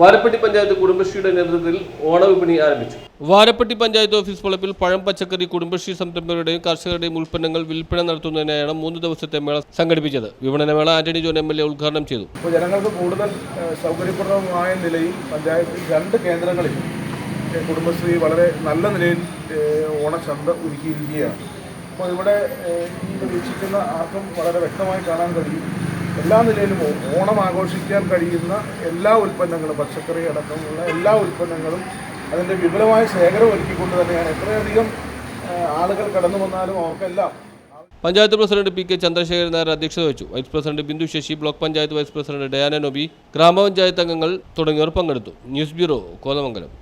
Varappetty panchayat കുടുംബശ്രീയുടെ നേതൃത്വത്തിൽ ഓണവിപണി ആരംഭിച്ചു. വാരപ്പെട്ടി പഞ്ചായത്ത് ഓഫീസ് വളപ്പിൽ പഴം പച്ചക്കറി കുടുംബശ്രീ സംരംഭകരുടെയും കർഷകരുടെയും ഉൽപ്പന്നങ്ങൾ വിൽപ്പന നടത്തുന്നതിനായാണ് മൂന്ന് ദിവസത്തെ മേള സംഘടിപ്പിച്ചത്. വിപണനമേള Antony John M L A ഉദ്ഘാടനം ചെയ്തു. ജനങ്ങൾക്ക് കൂടുതൽ സൗകര്യപ്രദമായ നിലയിൽ പഞ്ചായത്തിൽ രണ്ട് കേന്ദ്രങ്ങളിൽ കുടുംബശ്രീ വളരെ നല്ല നിലയിൽ ഓണചന്ത ഓണച്ചന്ത ഒരുക്കിയിരിക്കുകയാണ്. അപ്പോൾ ഇവിടെ ഈ ഇത് വീക്ഷിക്കുന്ന ആർക്കും വളരെ വ്യക്തമായി കാണാൻ കഴിയും. എല്ലാ നിലയിലും ഓണം ആഘോഷിക്കാൻ കഴിയുന്ന എല്ലാ ഉൽപ്പന്നങ്ങളും പച്ചക്കറി അടക്കമുള്ള എല്ലാ ഉൽപ്പന്നങ്ങളും അതിന്റെ വിപുലമായ ശേഖരം ഒരുക്കിക്കൊണ്ട് തന്നെയാണ് എത്രയധികം ആളുകൾ കടന്നു വന്നാലും അവർക്കെല്ലാം panchayat president P K Chandrasekharan Nair അധ്യക്ഷത വഹിച്ചു. Vice president Bindu Sasi block panchayat vice president Diana ഗ്രാമപഞ്ചായത്ത് അംഗങ്ങൾ തുടങ്ങിയവർ പങ്കെടുത്തു. News bureau Kothamangalam.